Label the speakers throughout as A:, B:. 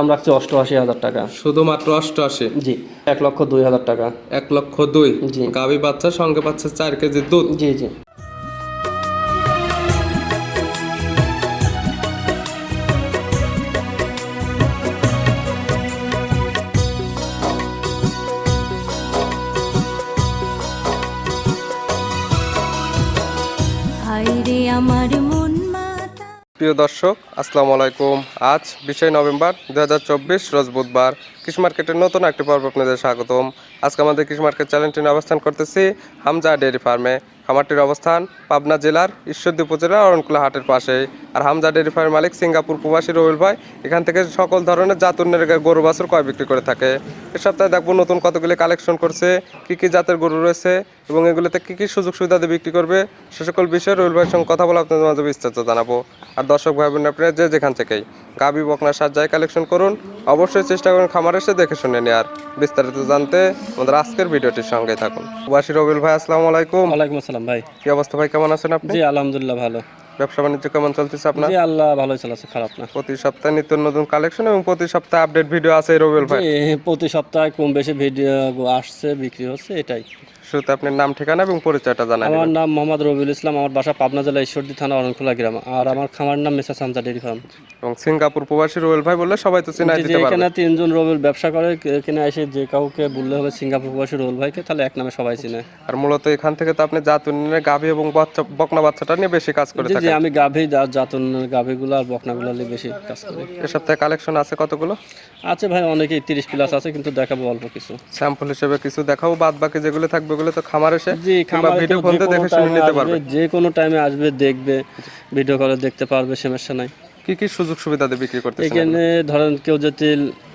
A: দাম রাখছি অষ্টআশি হাজার টাকা।
B: শুধুমাত্র অষ্টআশি?
A: জি এক লক্ষ দুই হাজার টাকা।
B: এক লক্ষ দুই?
A: জি।
B: গাভী বাচ্চা সঙ্গে পাচ্ছে চার কেজি দুধ?
A: জি জি।
C: আমার
B: প্রিয় দর্শক, আসসালামু আলাইকুম। আজ বিশে নভেম্বর দু হাজার চব্বিশ, রোজ বুধবার কৃষি মার্কেটের নতুন একটি পর্ব আপনাদের স্বাগতম। আজকে আমাদের কৃষি মার্কেট চ্যানেলটি অবস্থান করতেছি হামজা ডেয়ারি ফার্মে। খামারটির অবস্থান পাবনা জেলার ঈশ্বরদী উপজেলার অরণকুলা হাটের পাশে। আর হামজা ডেয়ারি ফার্মের মালিক সিঙ্গাপুর প্রবাসী রবিল ভাই এখান থেকে সকল ধরনের জাতুন্যের গরু, বাছুর ক্রয় বিক্রি করে থাকে। এ সপ্তাহে দেখব নতুন কতগুলি কালেকশন করছে, কি কি জাতের গরু রয়েছে এবং এগুলোতে কি কি সুযোগ সুবিধা দিয়ে বিক্রি করবে সে সকল বিষয়ে রবিল ভাইয়ের সঙ্গে কথা বলে আপনাদের মাঝে বিস্তারিত জানাব। আর দর্শক ভাই বোন আপনারা যে যেখান থেকেই গাবি বকনার সাজ্জায় কালেকশন করুন, অবশ্যই চেষ্টা করুন খামার এসে দেখে শুনে নেওয়ার বিস্তারিত জানতে আমাদের আজকের ভিডিওটির সঙ্গে থাকুন। প্রবাসী রবিল ভাই, আসসালামু আলাইকুম।
A: ওয়ালাইকুম আসসালাম। ভাই।
B: কি অবস্থা ভাই? কেমন আছেন আপনি?
A: জি আলহামদুলিল্লাহ ভালো।
B: ব্যবসা বাণিজ্য কেমন চলতেছে আপনার?
A: জি আল্লাহ ভালোই চলছে খারাপ না।
B: প্রতি সপ্তাহে নিত্য নতুন কালেকশন এবং প্রতি সপ্তাহে আপডেট ভিডিও আছে রবিউল রবিল ভাই
A: প্রতি সপ্তাহে কম বেশি ভিডিও আসছে বিক্রি হচ্ছে এটাই।
B: শুরুতে আপনার নাম ঠিকানা এবং পরিচয়টা জানাই
A: আমার নাম মোহাম্মদ রবিউল ইসলাম আমার বাসা পাবনা জেলা ঈশ্বরদী থানা অরণখোলা গ্রাম। আর আমার খামার নাম মেসা সামজা ডেরি ফার্ম।
B: এবং সিঙ্গাপুর প্রবাসী রুয়েল ভাই বললে সবাই তো চিনাই দিতে পারবে।
A: এখানে তিনজন রবিউল ব্যবসা করে এখানে এসে যে কাউকে বললে হবে সিঙ্গাপুর প্রবাসী রবিউল ভাইকে তাহলে এক নামে সবাই চিনে।
B: আর মূলত এখান থেকে তো আপনি জাতুনের গাভী এবং বাচ্চা বকনা বাচ্চাটা নিয়ে বেশি কাজ করে
A: জি জি
B: থাকেন।
A: আমি গাভী যা- জাতন গাভীগুলো আর বকনাগুলো নিয়ে বেশি কাজ করি।
B: এ সপ্তাহে কালেকশন আছে কতগুলো?
A: আছে ভাই অনেকেই তিরিশ প্লাস আছে কিন্তু দেখাবো অল্প কিছু।
B: স্যাম্পল হিসেবে কিছু দেখাবো বাদ বাকি যেগুলো থাকবে ওগুলো তো খামার এসে
A: জি খামারে
B: ভিডিও ফোন দেখে শুনে
A: এ
B: নিতে
A: আসবে,
B: পারবে।
A: যে কোনো টাইমে আসবে দেখবে ভিডিও কলে দেখতে পারবে সমস্যা নাই।
B: কি কি সুযোগ সুবিধা দিয়ে বিক্রি করতেছেন
A: এখানে ধরেন কেউ যদি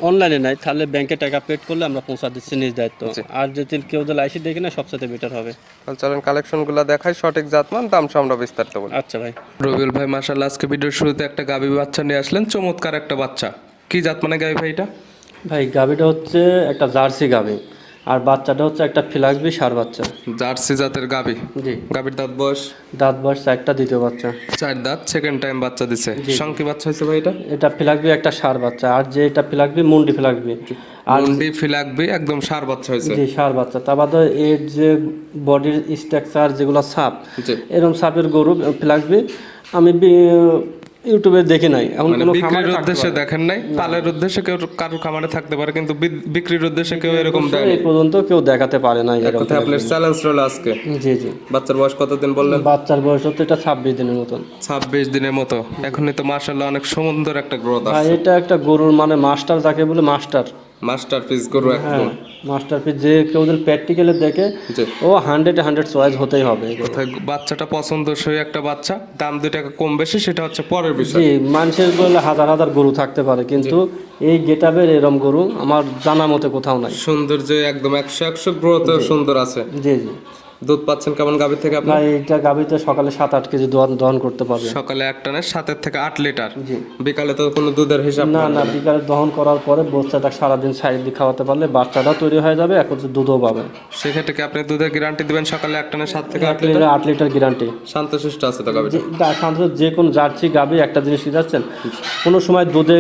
A: অনলাইনে নাই তাহলে ব্যাংকে টাকা পেড করলে আমরা পৌঁছা দিচ্ছি নিজ দায়িত্ব। আর যদি কেউ যদি আইসি দেখে না সবচেয়ে বেটার হবে।
B: তাহলে চলেন কালেকশনগুলো দেখাই সঠিক জাতমান দাম আমরা বিস্তারিত বলি।
A: আচ্ছা ভাই।
B: রবিউল ভাই মাশাআল্লাহ আজকে ভিডিওর শুরুতে একটা গাভী বাচ্চা নিয়ে আসলেন চমৎকার একটা বাচ্চা। কি জাত মানে গাভী ভাই এটা?
A: ভাই গাভিটা হচ্ছে একটা জার্সি গাভি। আর বাচ্চাটা হচ্ছে একটা ফিলাক্সবি সার বাচ্চা।
B: জার্সি জাতের গাভী
A: জি।
B: গাভীর দাঁত বয়স?
A: দাঁত বয়স একটা দ্বিতীয় বাচ্চা।
B: চার দাঁত সেকেন্ড টাইম বাচ্চা দিছে। সংকি বাচ্চা হয়েছে ভাই এটা?
A: এটা ফিলাক্সবি একটা সার বাচ্চা। আর যে এটা ফিলাক্সবি মুন্ডি ফিলাক্সবি। আর
B: মুন্ডি ফিলাকবি একদম সার বাচ্চা হয়েছে।
A: যে সার বাচ্চা। তা বাদে এর যে বডির স্ট্রাকচার যেগুলো সাপ
B: জি।
A: এরকম সাপের গরু ফ্লাক্সবি আমি ইউটিউবে দেখি নাই এখন
B: মানে
A: কোনো
B: বিক্রির উদ্দেশ্যে দেখেন নাই? পালের উদ্দেশ্যে কেউ কারও খামারে থাকতে পারে কিন্তু বিক্রির উদ্দেশ্যে কেউ এরকম দেয়
A: এই পর্যন্ত কেউ দেখাতে পারে না এরকম
B: কথা আপনার চ্যালেঞ্জ রইল আজকে।
A: জি জি।
B: বাচ্চার বয়স কতদিন বললেন?
A: বাচ্চার বয়স হচ্ছে এটা ছাব্বিশ দিনের মতো
B: ছাব্বিশ দিনের মতো। এখনই তো মাশাআল্লাহ অনেক সুন্দর একটা গ্রোথ আছে
A: এটা একটা গরুর মানে মাস্টার যাকে বলে মাস্টার
B: মাস্টার পিস গরু একদম।
A: মাস্টারপিস যে কেউ যদি প্র্যাকটিক্যালে দেখে ও হান্ড্রেড হান্ড্রেড চয়েস হতেই হবে।
B: কোথায় বাচ্চাটা পছন্দসই একটা বাচ্চা দাম দুই টাকা কম বেশি সেটা হচ্ছে পরের বিষয়।
A: জি মানুষের বলে হাজার হাজার গরু থাকতে পারে কিন্তু এই গেটাবের এরম গরু আমার জানা মতে কোথাও নাই।
B: সৌন্দর্য একদম একশো একশো গ্রোথ সুন্দর আছে।
A: জি জি।
B: দুধ পাচ্ছেন কেমন গাভীর থেকে আপনি
A: না এইটা গাভিতে সকালে সাত আট কেজি দহন দহন করতে পারবে।
B: সকালে এক টানে সাতের থেকে আট লিটার।
A: জি।
B: বিকালে তো কোনো দুধের হিসাব
A: না না বিকালে দহন করার পরে বাচ্চাটা সারাদিন সাইড দিয়ে খাওয়াতে পারলে বাচ্চাটা তৈরি হয়ে যাবে এখন তো দুধও পাবে।
B: সেক্ষেত্রে কি আপনি দুধের গ্যারান্টি দিবেন সকালে এক টানে সাত থেকে আট
A: লিটার? আট লিটার গ্যারান্টি
B: শান্তশিষ্ট আছে তো গাভীটা?
A: সাধারণত যে কোনো জার্সি গাভী একটা জিনিস কি যাচ্ছেন কোনো সময় দুধে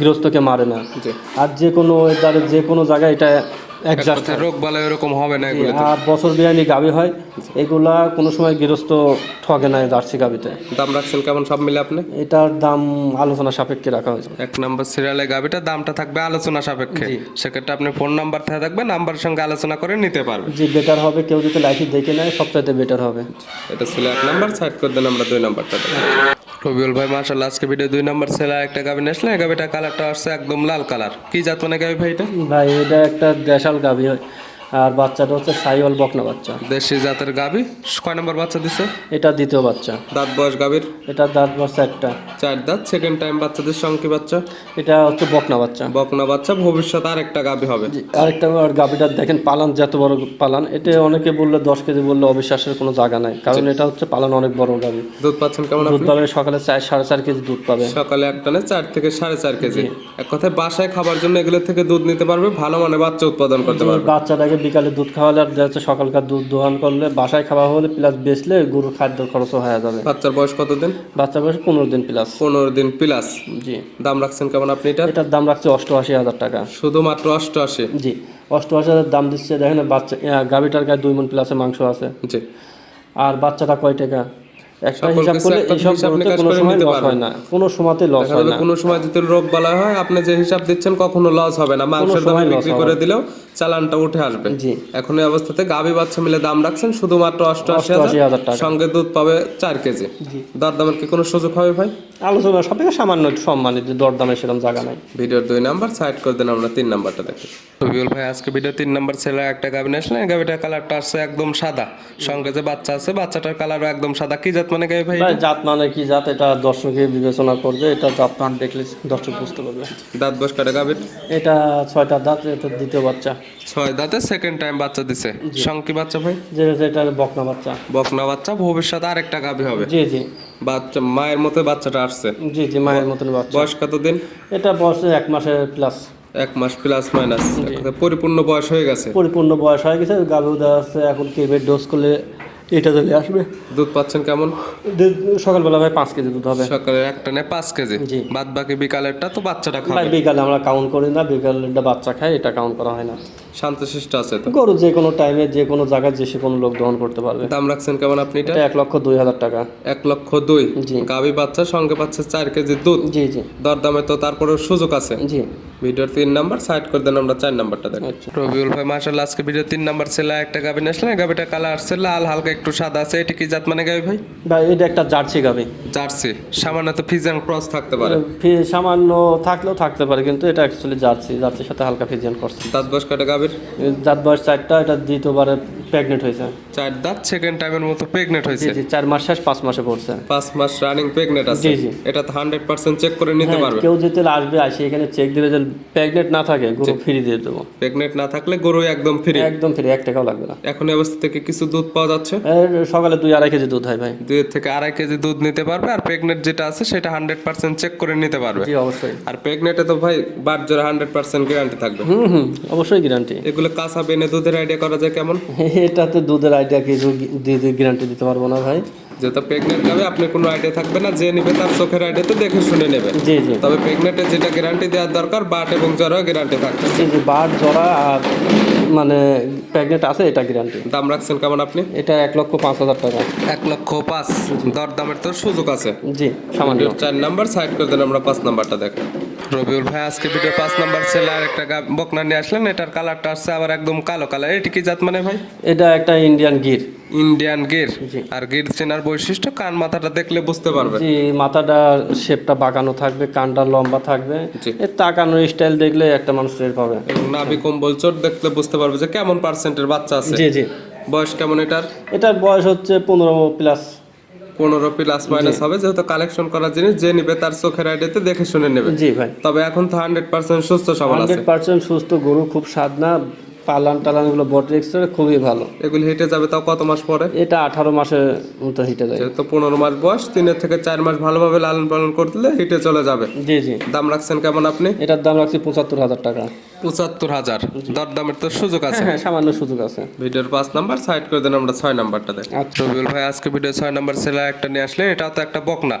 A: গৃহস্থকে মারে না।
B: জি।
A: আর যে কোনো ওয়েদারে যে কোনো জায়গায় এটা
B: রোগ বালা এরকম হবে না
A: আর বছর বিয়ানি গাবি হয় এগুলা কোনো সময় গৃহস্থ ঠকে না জার্সি গাবিতে।
B: দাম রাখছেন কেমন সব মিলে আপনি?
A: এটার দাম আলোচনা সাপেক্ষে রাখা হয়েছে।
B: এক নম্বর সিরিয়ালে গাভিটা দামটা থাকবে আলোচনা সাপেক্ষে। সেক্ষেত্রে আপনি ফোন নাম্বার থেকে থাকবে নাম্বারের সঙ্গে আলোচনা করে নিতে পারবেন।
A: যে বেটার হবে কেউ যদি লাইফে দেখে নেয় সবচাইতে বেটার হবে।
B: এটা ছিল এক নাম্বার সাইড করে দেন আমরা দুই নাম্বারটা। রবিউল ভাই মাশাল্লাহ আজকে ভিডিও দুই নম্বর সেলা একটা গাভি নেসলে গাভিটা কালারটা আসছে একদম লাল কালার কি জাত মানে গাভি ভাই এটা?
A: ভাই, এটা একটা দেশাল গাভি হয়। আর বাচ্চাটা হচ্ছে সাইওয়াল বকনা বাচ্চা।
B: দেশি জাতের গাভি। কয় নাম্বার বাচ্চা দিছে?
A: এটা দ্বিতীয় বাচ্চা।
B: দাঁত বয়স গাভির?
A: এটা দাঁত বাচ্চা একটা।
B: চার দাঁত। সেকেন্ড টাইম বাচ্চাদের সঙ্গে বাচ্চা?
A: এটা হচ্ছে বকনা বাচ্চা।
B: বকনা বাচ্চা। ভবিষ্যৎ আর একটা গাভি হবে।
A: আরেকটা আর গাভিটা দেখেন পালান যত বড় পালান এটা অনেকে বললে দশ কেজি বললে অবিশ্বাসের কোনো জায়গা নাই। কারণ এটা হচ্ছে পালান অনেক বড় গাভি।
B: দুধ পাচ্ছেন কেমন
A: দুধ পাবে সকালে চার সাড়ে চার কেজি দুধ পাবে।
B: সকালে এক টানে চার থেকে সাড়ে চার কেজি। এক কথায় বাসায় খাবার জন্য এগুলো থেকে দুধ নিতে পারবে ভালো মানে বাচ্চা উৎপাদন করতে পারবে।
A: বাচ্চাটাকে আমাদের বিকালে দুধ খাওয়ালে আর যাচ্ছে সকালকার দুধ দোহান করলে বাসায় খাওয়া হলে প্লাস বেচলে গরুর খাদ্য খরচ হয়ে যাবে।
B: বাচ্চার বয়স কত
A: দিন বাচ্চার বয়স পনেরো দিন প্লাস
B: পনেরো দিন প্লাস
A: জি।
B: দাম রাখছেন কেমন আপনি এটা?
A: এটার দাম রাখছে অষ্টআশি হাজার টাকা।
B: শুধুমাত্র অষ্টআশি?
A: জি। অষ্টআশি হাজার দাম দিচ্ছে দেখেন বাচ্চা গাভিটার গাভীটার গায়ে দুই মন প্লাসে মাংস আছে।
B: জি।
A: আর বাচ্চাটা কয় টাকা? একটা হিসাব করলে
B: হিসাব
A: কোনো সময় লস হয় না। কোনো সময়তে লস হয় না।
B: কোনো সময় যদি রোগ বালা হয় আপনি যে হিসাব দিচ্ছেন কখনো লস হবে না। মাংসের দামে বিক্রি করে দিলেও চালানটা উঠে আসবে।
A: জি।
B: এখন এই অবস্থাতে গাভী বাচ্চা মিলে দাম রাখছেন শুধুমাত্র অষ্টআশি
A: হাজার।
B: সঙ্গে দুধ পাবে চার কেজি।
A: জি।
B: দরদামের কি কোনো সুযোগ হবে ভাই?
A: আলোচনা সব থেকে সামান্য একটু সম্মানিত দরদামে সেরকম জায়গা নাই।
B: ভিডিওর দুই নাম্বার সাইড করে দেন আমরা তিন নাম্বারটা দেখি। রবিউল ভাই আজকে ভিডিও তিন নাম্বার ছেলে একটা গাভী নিয়ে আসলেন। এই গাভীটার কালারটা আসছে একদম সাদা। সঙ্গে যে বাচ্চা আছে বাচ্চাটার কালারও একদম সাদা। কি জাত মানে গাভী ভাই
A: জাত মানে কি জাত? এটা দর্শকে বিবেচনা করবে এটা জাত মান দেখলে দর্শক বুঝতে পারবে।
B: দাঁত বস কাটা গাভীর?
A: এটা ছয়টা দাঁত এটা দ্বিতীয় বাচ্চা।
B: ছয় দাঁতে সেকেন্ড টাইম বাচ্চা দিছে। সঙ্গে বাচ্চা ভাই?
A: যে যেটা বকনা বাচ্চা।
B: বকনা বাচ্চা ভবিষ্যতে আরেকটা গাভী হবে।
A: জি জি।
B: বাচ্চা মায়ের মতো বাচ্চাটা আসছে।
A: জি জি মায়ের মতন বাচ্চা।
B: বয়স কতদিন?
A: এটা বয়সে এক মাসের প্লাস
B: এক মাস প্লাস মাইনাস পরিপূর্ণ বয়স হয়ে গেছে।
A: পরিপূর্ণ বয়স হয়ে গেছে গাভী দেওয়া আছে এখন কেবের ডোজ করলে এটা চলে আসবে।
B: দুধ পাচ্ছেন কেমন?
A: সকালবেলা ভাই পাঁচ কেজি দুধ হবে।
B: সকালে একটা নেয় পাঁচ কেজি।
A: জি।
B: বাদ বাকি বিকালেরটা তো বাচ্চাটা
A: খায়
B: খাবে।
A: বিকালে আমরা কাউন্ট করি না বিকালেরটা বাচ্চা খায় এটা কাউন্ট করা হয় না।
B: শান্তশিষ্ট আছে তো?
A: গরু যে কোনো টাইমে যে কোনো জায়গায় যে সে কোনো লোক গ্রহণ করতে পারবে।
B: দাম রাখছেন কেমন আপনি
A: এটা? এক লক্ষ দুই হাজার টাকা।
B: এক লক্ষ দুই। গাভী বাচ্চা সঙ্গে পাচ্ছে চার কেজি দুধ?
A: জি জি।
B: দরদামে তো তারপরেও সুযোগ আছে।
A: জি।
B: ভিডিওর তিন নাম্বার সাইড করে দেন আমরা চার নাম্বারটা দেখি।
A: আচ্ছা।
B: রবিউল ভাই মাশাআল্লাহ আজকে ভিডিও তিন নাম্বার ছেলে একটা গাভী নিয়ে আসলেন গাভীটা কালার আসছে লাল হালকা একটু সাদা আছে এটা কি জাত মানে গাভী ভাই?
A: ভাই এটা একটা জার্সি গাভি।
B: জার্সি। সামান্য তো ফিজান ক্রস থাকতে পারে।
A: সামান্য থাকলেও থাকতে পারে কিন্তু এটা অ্যাকচুয়ালি জার্সি জার্সির সাথে হালকা ফিজিয়ান করছে
B: দাঁত বয়স কাটা গাভীর
A: জাত বয়স চারটা এটা দ্বিতীয়বারে প্রেগনেন্ট হয়েছে।
B: চার দাঁত সেকেন্ড টাইমের মতো প্রেগনেন্ট
A: জি
B: হয়েছে।
A: জি চার মাস শেষ পাঁচ মাসে পড়ছে।
B: পাঁচ মাস রানিং প্রেগনেন্ট আছে।
A: জি, জি।
B: এটা তো হান্ড্রেড পার্সেন্ট চেক করে নিতে
A: হ্যাঁ,
B: পারবে।
A: কেউ যদি আসবে আসে এখানে চেক দিলে যে প্রেগনেন্ট না থাকে গরু ফ্রি দিয়ে দেবো।
B: প্রেগনেন্ট না থাকলে গরু একদম ফ্রি
A: একদম ফ্রি এক টাকাও লাগবে না।
B: এখন অবস্থা থেকে কিছু দুধ পাওয়া যাচ্ছে?
A: সকালে দুই আড়াই কেজি দুধ হয় ভাই।
B: দুই থেকে আড়াই কেজি দুধ নিতে পারবে আর প্রেগনেন্ট যেটা আছে সেটা হান্ড্রেড পার্সেন্ট চেক করে নিতে পারবে।
A: জি অবশ্যই।
B: আর প্রেগনেন্টে তো ভাই বার জোরে হান্ড্রেড পার্সেন্ট গ্যারান্টি থাকবে।
A: হুম হুম অবশ্যই গ্যারান্টি
B: এগুলো কাঁচা বেনে দুধের আইডিয়া করা যায় কেমন?
A: এটাতে দুধের আইডিয়া কিছু গ্যারান্টি দিতে পারব না ভাই।
B: যেহেতু প্রেগনেন্ট যাবে আপনি কোনো আইডিয়া থাকবে না যে নেবে তার চোখের আইডিয়াতে দেখে শুনে নেবে।
A: জি জি।
B: তবে প্রেগনেন্টের যেটা গ্যারান্টি দেওয়ার দরকার বাট এবং জ্বরও গ্যারান্টি থাকবে।
A: জি জি বার জরা আর মানে প্রেগনেন্ট আছে এটা গ্যারান্টি
B: দাম রাখছেন কেমন আপনি?
A: এটা এক লক্ষ পাঁচ হাজার টাকা।
B: এক লক্ষ পাঁচ। দর দামের তো সুযোগ আছে।
A: জি সামান্য।
B: চার নাম্বার সাইড করে দেন আমরা পাঁচ নাম্বারটা দেখেন রবিউল ভাই আজকে ভিডিও পাঁচ নাম্বার ছেলে আর একটা বকনা নিয়ে আসলেন এটার কালারটা আসছে আবার একদম কালো কালার এটি কি জাত মানে ভাই?
A: এটা একটা ইন্ডিয়ান গির।
B: ইন্ডিয়ান গির আর গির চেনার বৈশিষ্ট্য কান মাথাটা দেখলে বুঝতে পারবে।
A: জি মাথাটা শেপটা বাঁকানো থাকবে কানটা লম্বা থাকবে। এর তাকানোর স্টাইল দেখলে একটা মানুষ টের পাবে।
B: নাভি কম্বল চোট দেখলে বুঝতে পারবে যে কেমন পার্সেন্টের বাচ্চা আছে।
A: জি জি।
B: বয়স কেমন এটার?
A: এটার বয়স হচ্ছে পনেরো প্লাস
B: পনেরো প্লাস মাইনাস হবে যেহেতু কালেকশন করার জিনিস যে নিবে তার চোখের দেখে শুনে নেবে।
A: জি ভাই।
B: তবে এখন তো হান্ড্রেড পার্সেন্ট সুস্থ
A: হান্ড্রেড পার্সেন্ট সুস্থ গরু খুব সাদনা। পালান টালান এগুলো বটরিক্সের খুবই ভালো।
B: এগুলো হেঁটে যাবে তাও কত মাস পরে?
A: এটা আঠারো মাসের মতো হেঁটে যায়।
B: তো পনেরো মাস বয়স তিনের থেকে চার মাস ভালোভাবে লালন পালন করলে হেঁটে চলে যাবে।
A: জি জি।
B: দাম রাখছেন কেমন আপনি?
A: এটার দাম রাখছি পঁচাত্তর হাজার টাকা।
B: পঁচাত্তর হাজার। দরদামের তো সুযোগ আছে।
A: হ্যাঁ সামান্য সুযোগ আছে।
B: ভিডিওর পাঁচ নাম্বার সাইড করে দেন আমরা ছয় নাম্বারটা দেখ।
A: আচ্ছা।
B: রবিউল ভাই আজকে ভিডিও ছয় নাম্বার ছেলে একটা নিয়ে আসলে এটা তো একটা বকনা।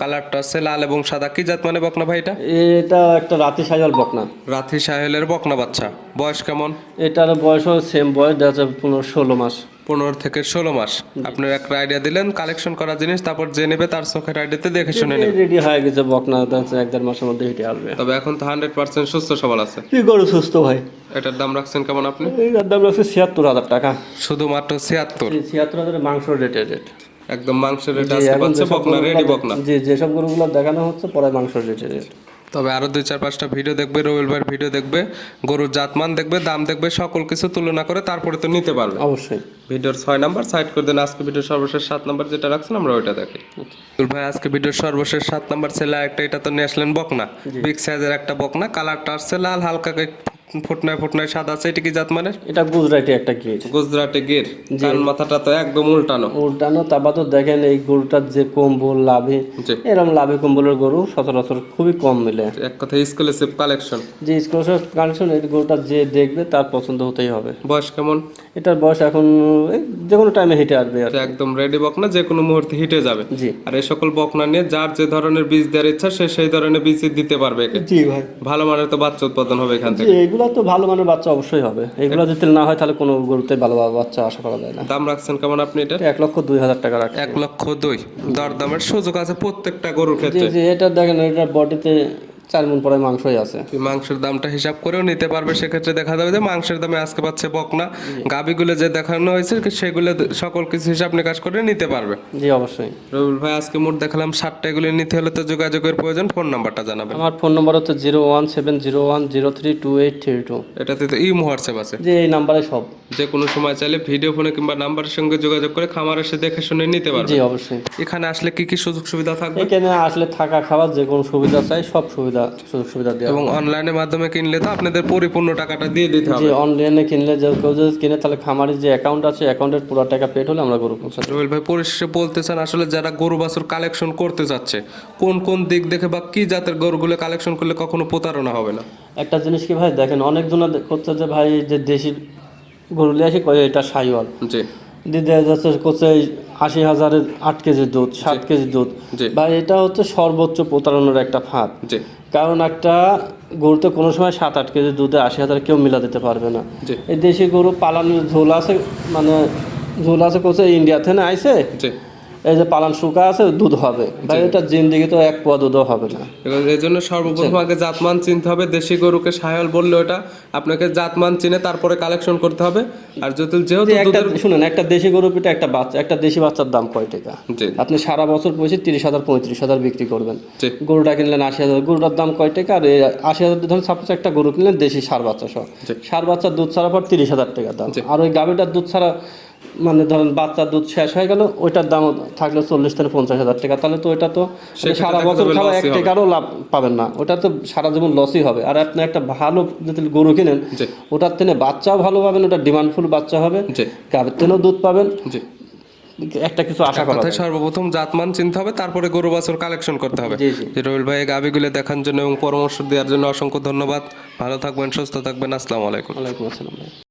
B: কালারটা আছে লাল এবং সাদা। কি জাত মানে বকনা ভাই এটা?
A: এটা একটা রাতি সাহেল বকনা।
B: রাথি সাহেলের বকনা বাচ্চা। বয়স কেমন?
A: এটার বয়স সেম বয়স দেখা যাচ্ছে পনেরো ষোলো মাস।
B: পনেরো থেকে ষোলো মাস। আপনার একটা আইডিয়া দিলেন কালেকশন করা জিনিস তারপর যে নেবে তার চোখের আইডিয়াতে দেখে শুনে নেবে।
A: রেডি হয়ে গেছে বকনা এক দেড় মাসের মধ্যে হেঁটে আসবে।
B: তবে এখন তো হান্ড্রেড পার্সেন্ট সুস্থ সবল আছে।
A: কি গরু সুস্থ ভাই?
B: এটার দাম রাখছেন কেমন আপনি?
A: এটার দাম রাখছে ছিয়াত্তর হাজার টাকা।
B: শুধুমাত্র ছিয়াত্তর।
A: ছিয়াত্তর হাজার মাংস রেটের রেট
B: একদম মাংসের রেট পারছে বকনা রেডি বকনা।
A: জি যেসব গরুগুলো দেখানো হচ্ছে পরে মাংস রেটের রেট
B: তবে আরও দুই চার পাঁচটা ভিডিও দেখবে রবিল ভাইয়ের ভিডিও দেখবে গরুর জাতমান দেখবে দাম দেখবে সকল কিছু তুলনা করে তারপরে তো নিতে পারবে।
A: অবশ্যই।
B: ভিডিওর ছয় নাম্বার সাইড করে দেন আজকে ভিডিওর সর্বশেষ সাত নাম্বার যেটা রাখছেন আমরা ওইটা দেখি। রবিল ভাই আজকে ভিডিওর সর্বশেষ সাত নাম্বার ছেলে একটা এটা তো নিয়ে আসলেন বকনা। বিগ সাইজের একটা বকনা কালারটা আসছে লাল হালকা ফুটনায় ফুটনায় সাদা আছে এটা কি জাত মানে?
A: এটা গুজরাটি একটা গির।
B: গুজরাটে গির। কান মাথাটা তো একদম উল্টানো।
A: উল্টানো তারপর তো দেখেন এই গরুটার যে কম্বল লাভে এরকম লাভে কম্বলের গরু সচরাচর খুবই কম মিলে।
B: এক কথা স্কলারশিপ কালেকশন
A: যে স্কলারশিপ কালেকশন এই গরুটা যে দেখবে তার পছন্দ হতেই হবে।
B: বয়স কেমন?
A: এটার বয়স এখন যে কোনো টাইমে হেঁটে আসবে
B: একদম রেডি বকনা যে কোনো মুহূর্তে হিটে যাবে।
A: জি।
B: আর এই সকল বকনা নিয়ে যার যে ধরনের বীজ দেওয়ার ইচ্ছা সে সেই ধরনের বীজ দিতে পারবে
A: জি ভাই।
B: ভালো মানের তো বাচ্চা উৎপাদন হবে এখান থেকে।
A: এগুলো তো ভালো মানের বাচ্চা অবশ্যই হবে। এগুলো যদি না হয় তাহলে কোনো গরুতে ভালো বাচ্চা আশা করা যায় না।
B: দাম রাখছেন কেমন আপনি এটা?
A: এক লক্ষ দুই হাজার টাকা রাখছেন
B: এক লক্ষ দুই। দর দামের সুযোগ আছে প্রত্যেকটা গরুর ক্ষেত্রে।
A: জি জি এটা দেখেন এটা বডিতে চার মন পরে মাংসই আছে।
B: এই মাংসের দামটা হিসাব করেও নিতে পারবে সেক্ষেত্রে দেখা যাবে যে মাংসের দামে আজকে পাচ্ছে বকনা। গাবিগুলো যে দেখানো হয়েছে সেগুলো সকল কিছু হিসাব নিকাশ করে নিতে পারবে।
A: জি অবশ্যই।
B: রবিউল ভাই আজকে মোট দেখালাম সাতটা এগুলো নিতে হলে তো যোগাযোগের প্রয়োজন। ফোন নাম্বারটা জানাবেন।
A: আমার ফোন নম্বর হচ্ছে zero one seven zero one zero three two eight three two.
B: এটাতে তো ইমো হোয়াটসঅ্যাপ আছে।
A: যে এই নাম্বারে সব।
B: যে কোনো সময় চাইলে ভিডিও ফোনে কিংবা নাম্বারের সঙ্গে যোগাযোগ করে খামার এসে দেখে শুনে নিতে পারবে।
A: জি অবশ্যই।
B: এখানে আসলে কি কি সুযোগ সুবিধা থাকবে?
A: এখানে আসলে থাকা খাওয়ার যে কোনো সুবিধা চাই সব সুবিধা সুযোগ সুবিধা দেওয়া
B: এবং অনলাইনের মাধ্যমে কিনলে তো আপনাদের পরিপূর্ণ টাকাটা দিয়ে দিতে হবে।
A: অনলাইনে কিনলে যে কেউ যদি কিনে তাহলে খামারের যে অ্যাকাউন্ট আছে অ্যাকাউন্টের পুরো টাকা পেড হলে আমরা গরু পৌঁছাতে
B: রুবেল ভাই পরিশেষে বলতে চান আসলে যারা গরু বাছুর কালেকশন করতে যাচ্ছে কোন কোন দিক দেখে বা কি জাতের গরুগুলো কালেকশন করলে কখনো প্রতারণা হবে না?
A: একটা জিনিস কি ভাই দেখেন অনেকজন করছে যে ভাই যে দেশি গরু নিয়ে আসি এটা সাইওয়াল।
B: জি।
A: যাচ্ছে করছে আশি হাজারের আট কেজি দুধ সাত কেজি দুধ। বা এটা হচ্ছে সর্বোচ্চ প্রতারণার একটা ফাঁদ। কারণ একটা গরুতে কোনো সময় সাত আট কেজি দুধে আশি হাজার কেউ মিলা দিতে পারবে না। এই দেশি গরু পালানোর ঝোল আছে মানে ঝোল আছে কোথায়? ইন্ডিয়া থেকে আইছে?
B: জি।
A: এই যে পালান শুকা আছে দুধ হবে। ভাই এটা জিন্দিগি তো এক পোয়া দুধও হবে না।
B: এবং এই জন্য সর্বপ্রথম আগে জাতমান চিনতে হবে দেশি গরুকে সায়াল বললে ওটা আপনাকে জাতমান চিনে তারপরে কালেকশন করতে হবে। আর যদি যেহেতু
A: একটা শুনেন একটা দেশি গরু পিঠে একটা বাচ্চা একটা দেশি বাচ্চার দাম কয় টাকা? আপনি সারা বছর পয়সা তিরিশ হাজার পঁয়ত্রিশ হাজার বিক্রি করবেন। গরুটা কিনলেন আশি হাজার গরুটার দাম কয় টাকা? আর এই আশি হাজার ধরুন সাপোজ একটা গরু কিনলেন দেশি সার বাচ্চা সহ। সার বাচ্চার দুধ ছাড়া পর তিরিশ হাজার টাকা দাম। আর ওই গাভীটার দুধ ছাড়া মানে ধরেন বাচ্চার দুধ শেষ হয়ে গেল ওইটার দাম থাকল চল্লিশ থেকে পঞ্চাশ হাজার টাকা। তাহলে তো ওইটা তো সারা বছর খাওয়া এক টাকারও লাভ পাবেন না। ওটা তো সারা জীবন লসই হবে। আর আপনি একটা ভালো যদি গরু কিনেন ওটার থেকে বাচ্চাও ভালো পাবেন ওটা ডিমান্ডফুল বাচ্চা হবে। গাভীর থেকেও দুধ পাবেন। একটা কিছু আশা করা যায়।
B: সর্বপ্রথম জাতমান চিনতে হবে তারপরে গরু বাছুর কালেকশন করতে হবে। যে রবিল ভাই দেখার জন্য এবং পরামর্শ দেওয়ার জন্য অসংখ্য ধন্যবাদ। ভালো থাকবেন সুস্থ থাকবেন। আসসালামু আলাইকুম।
A: ওয়ালাইকুম আসসালাম